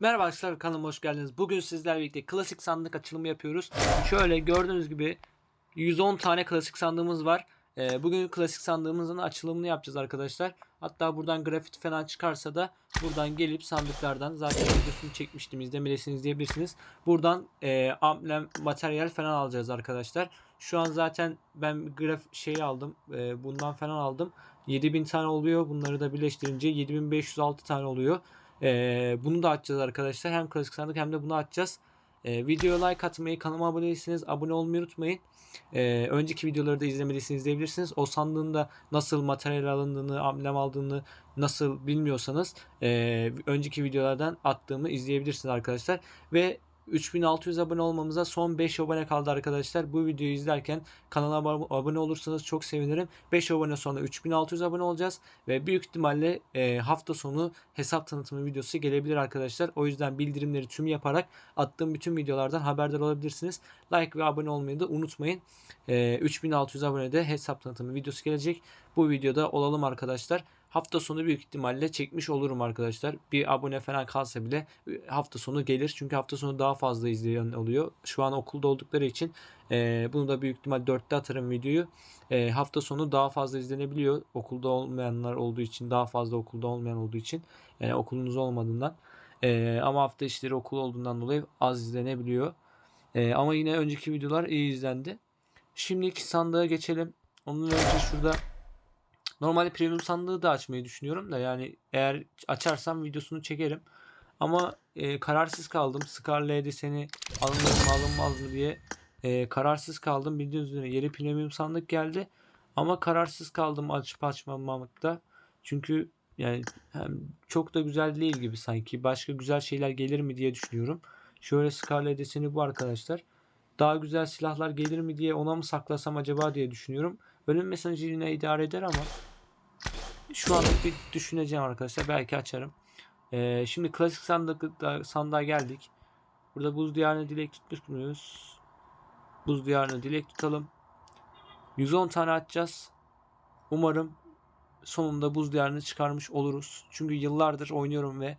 Merhaba arkadaşlar kanalıma hoş geldiniz. Bugün sizlerle birlikte klasik sandık açılımı yapıyoruz. Şöyle gördüğünüz gibi 110 tane klasik sandığımız var. Ee, bugün klasik sandığımızın açılımını yapacağız arkadaşlar. Hatta buradan grafit falan çıkarsa da buradan gelip sandıklardan zaten videosunu çekmiştim izlemeliyseniz diyebilirsiniz. Buradan e, amblem materyal falan alacağız arkadaşlar. Şu an zaten ben graf şeyi aldım. e, bundan falan aldım. 7000 tane oluyor. Bunları da birleştirince 7506 tane oluyor. Ee, bunu da açacağız arkadaşlar. Hem klasik sandık hem de bunu açacağız. Ee, videoya like atmayı, kanalıma abone değilseniz abone olmayı unutmayın. Ee, önceki videoları da izlemediyseniz izleyebilirsiniz. O sandığın da nasıl materyal alındığını, amblem aldığını nasıl bilmiyorsanız ee, önceki videolardan attığımı izleyebilirsiniz arkadaşlar. Ve 3600 abone olmamıza son 5 abone kaldı arkadaşlar. Bu videoyu izlerken kanala ab- abone olursanız çok sevinirim. 5 abone sonra 3600 abone olacağız ve büyük ihtimalle e, hafta sonu hesap tanıtımı videosu gelebilir arkadaşlar. O yüzden bildirimleri tüm yaparak attığım bütün videolardan haberdar olabilirsiniz. Like ve abone olmayı da unutmayın. E, 3600 abonede hesap tanıtımı videosu gelecek. Bu videoda olalım arkadaşlar. Hafta sonu büyük ihtimalle çekmiş olurum arkadaşlar. Bir abone falan kalsa bile e, hafta sonu gelir. Çünkü hafta sonu daha fazla izleyen oluyor. Şu an okulda oldukları için e, bunu da büyük ihtimal 4'te atarım videoyu. E, hafta sonu daha fazla izlenebiliyor. Okulda olmayanlar olduğu için daha fazla okulda olmayan olduğu için. Yani okulunuz olmadığından. E, ama hafta işleri okul olduğundan dolayı az izlenebiliyor. E, ama yine önceki videolar iyi izlendi. Şimdiki sandığa geçelim. Onun önce şurada Normalde premium sandığı da açmayı düşünüyorum da yani eğer açarsam videosunu çekerim. Ama e, kararsız kaldım. Scarlet deseni alınır mı alınmaz mı diye e, kararsız kaldım. Bildiğiniz üzere yeni premium sandık geldi. Ama kararsız kaldım açıp açmamakta. Çünkü yani hem çok da güzel değil gibi sanki. Başka güzel şeyler gelir mi diye düşünüyorum. Şöyle Scarlet deseni bu arkadaşlar. Daha güzel silahlar gelir mi diye ona mı saklasam acaba diye düşünüyorum. Bölüm mesajı yine idare eder ama şu anlık bir düşüneceğim arkadaşlar. Belki açarım. Ee, şimdi klasik sandık, sandığa geldik. Burada buz diyarını dilek tutmuş muyuz? Buz diyarını dilek tutalım. 110 tane açacağız. Umarım sonunda buz diyarını çıkarmış oluruz. Çünkü yıllardır oynuyorum ve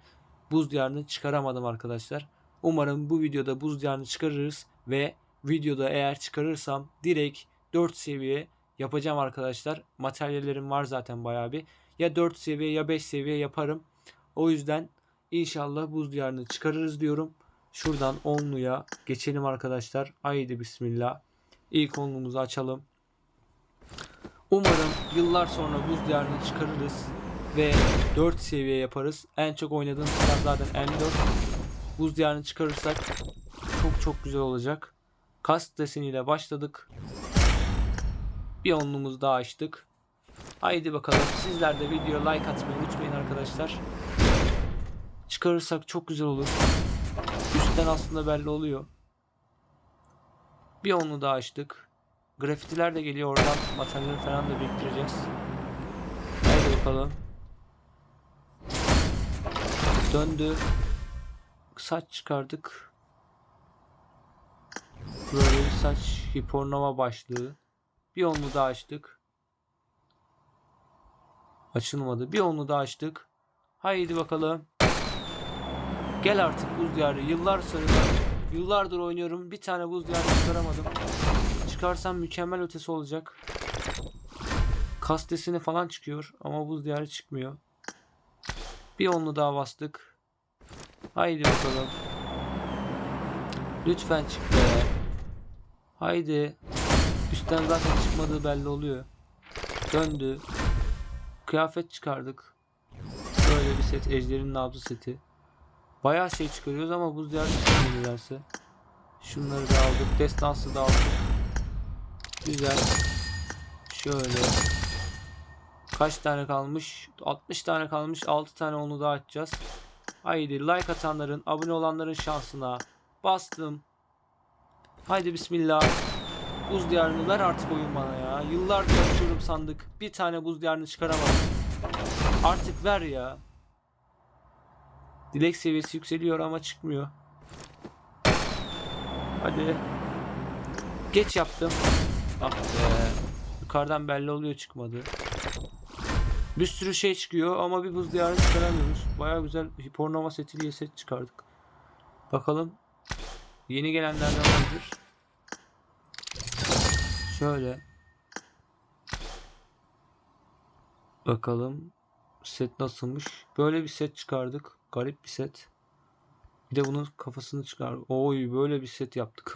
buz diyarını çıkaramadım arkadaşlar. Umarım bu videoda buz diyarını çıkarırız ve videoda eğer çıkarırsam direkt 4 seviye yapacağım arkadaşlar. Materyallerim var zaten bayağı bir. Ya 4 seviye ya 5 seviye yaparım. O yüzden inşallah buz diyarını çıkarırız diyorum. Şuradan onluya geçelim arkadaşlar. Haydi bismillah. İlk onlumuzu açalım. Umarım yıllar sonra buz diyarını çıkarırız ve 4 seviye yaparız. En çok oynadığım silah zaten M4. Buz diyarını çıkarırsak çok çok güzel olacak. Kast deseniyle başladık. Bir onluğumuzu daha açtık. Haydi bakalım. Sizler de videoya like atmayı unutmayın arkadaşlar. Çıkarırsak çok güzel olur. Üstten aslında belli oluyor. Bir onlu daha açtık. Grafitiler de geliyor oradan. Materyal falan da biriktireceğiz. Haydi bakalım. Döndü. Saç çıkardık. Böyle bir saç hipornova başlığı. Bir onlu daha açtık. Açılmadı. Bir onlu daha açtık. Haydi bakalım. Gel artık buz diyarı. Yıllar sonra yıllardır oynuyorum. Bir tane buz diyarı çıkaramadım. Çıkarsam mükemmel ötesi olacak. Kastesini falan çıkıyor ama buz diyarı çıkmıyor. Bir onlu daha bastık. Haydi bakalım. Lütfen çık be. Haydi. Üstten zaten çıkmadığı belli oluyor. Döndü. Kıyafet çıkardık. Böyle bir set. Ejder'in nabzı seti. Bayağı şey çıkarıyoruz ama buz diyarı çıkmıyor nedense. Şunları da aldık. Destansı da aldık. Güzel. Şöyle. Kaç tane kalmış? 60 tane kalmış. 6 tane onu daha açacağız. Haydi like atanların, abone olanların şansına bastım. Haydi bismillah. Buz diyarını ver artık oyun bana ya. Yıllardır sandık. Bir tane buz diyarını çıkaramadım. Artık ver ya. Dilek seviyesi yükseliyor ama çıkmıyor. Hadi. Geç yaptım. Ah be. Yukarıdan belli oluyor çıkmadı. Bir sürü şey çıkıyor ama bir buz diyarını çıkaramıyoruz. Baya güzel Hipornova seti diye set çıkardık. Bakalım. Yeni gelenlerden vardır. Şöyle. Bakalım. Set nasılmış? Böyle bir set çıkardık. Garip bir set. Bir de bunun kafasını çıkar. Oy böyle bir set yaptık.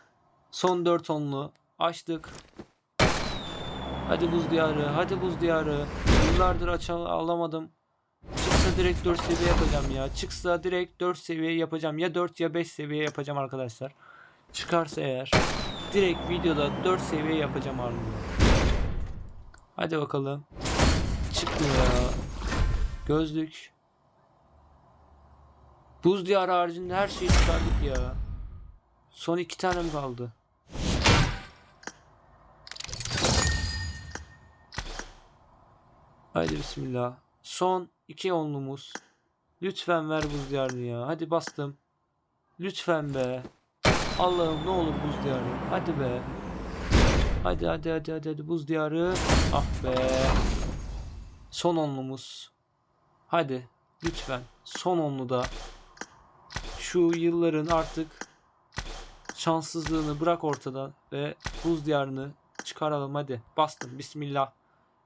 Son 4 onlu. Açtık. Hadi buz diyarı. Hadi buz diyarı. Yıllardır aç alamadım. Çıksa direkt 4 seviye yapacağım ya. Çıksa direkt 4 seviye yapacağım. Ya 4 ya 5 seviye yapacağım arkadaşlar. Çıkarsa eğer direkt videoda 4 seviye yapacağım harbiden. Hadi bakalım. Çıkmıyor ya. Gözlük. Buz diyarı haricinde her şeyi çıkardık ya. Son iki tane mi kaldı? Haydi bismillah. Son iki onlumuz. Lütfen ver buz diyarını ya. Hadi bastım. Lütfen be. Allah'ım ne olur buz diyarı. Hadi be. Hadi hadi hadi hadi, hadi. buz diyarı. Ah be. Son onlumuz. Hadi lütfen son onlu da şu yılların artık şanssızlığını bırak ortadan ve buz diyarını çıkaralım hadi. Bastım bismillah.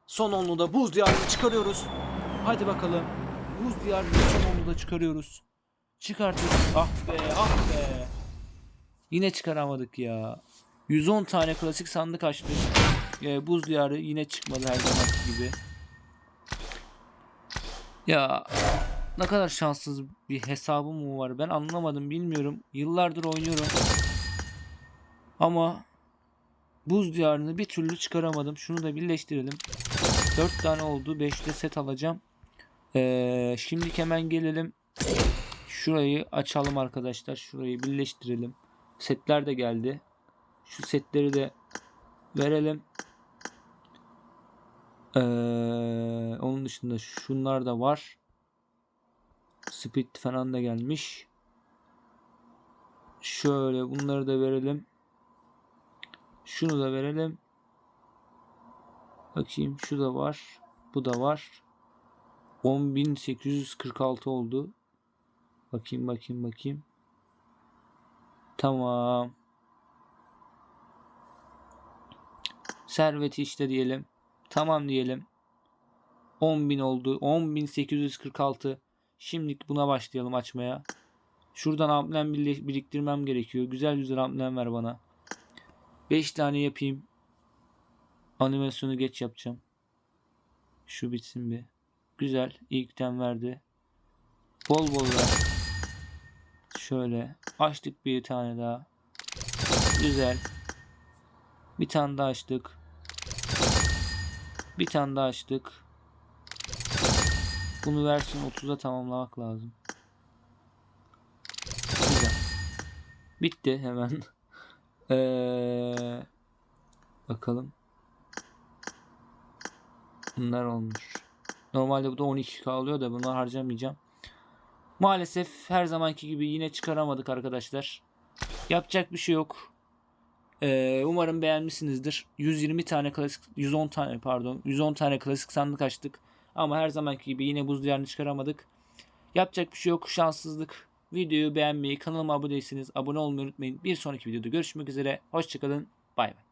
Son onlu da buz diyarını çıkarıyoruz. Hadi bakalım. Buz diyarını son onlu da çıkarıyoruz. Çıkarttık. Ah be ah be. Yine çıkaramadık ya. 110 tane klasik sandık açtık. Ee, buz diyarı yine çıkmadı her zamanki gibi. Ya ne kadar şanssız bir hesabım mı var ben anlamadım bilmiyorum. Yıllardır oynuyorum. Ama buz diyarını bir türlü çıkaramadım. Şunu da birleştirelim. 4 tane oldu. 5'te set alacağım. Ee, şimdi hemen gelelim. Şurayı açalım arkadaşlar. Şurayı birleştirelim. Setler de geldi. Şu setleri de verelim. Ee, onun dışında şunlar da var. Speed falan da gelmiş. Şöyle bunları da verelim. Şunu da verelim. Bakayım şu da var. Bu da var. 10.846 oldu. Bakayım bakayım bakayım. Tamam. Serveti işte diyelim. Tamam diyelim. 10.000 oldu. 10.846. Şimdi buna başlayalım açmaya. Şuradan amblem biriktirmem gerekiyor. Güzel güzel amblem ver bana. 5 tane yapayım. Animasyonu geç yapacağım. Şu bitsin bir. Güzel. İlkten verdi. Bol bol ver. Şöyle. Açtık bir tane daha. Güzel. Bir tane daha açtık. Bir tane daha açtık. Bunu versin 30'a tamamlamak lazım. Güzel. Bitti hemen. Ee, bakalım. Bunlar olmuş. Normalde bu da 12 kalıyor da bunları harcamayacağım. Maalesef her zamanki gibi yine çıkaramadık arkadaşlar. Yapacak bir şey yok. Ee, umarım beğenmişsinizdir. 120 tane klasik 110 tane pardon 110 tane klasik sandık açtık. Ama her zamanki gibi yine buz diyarını çıkaramadık. Yapacak bir şey yok. Şanssızlık. Videoyu beğenmeyi, kanalıma abone değilseniz abone olmayı unutmayın. Bir sonraki videoda görüşmek üzere. Hoşçakalın. Bay bay.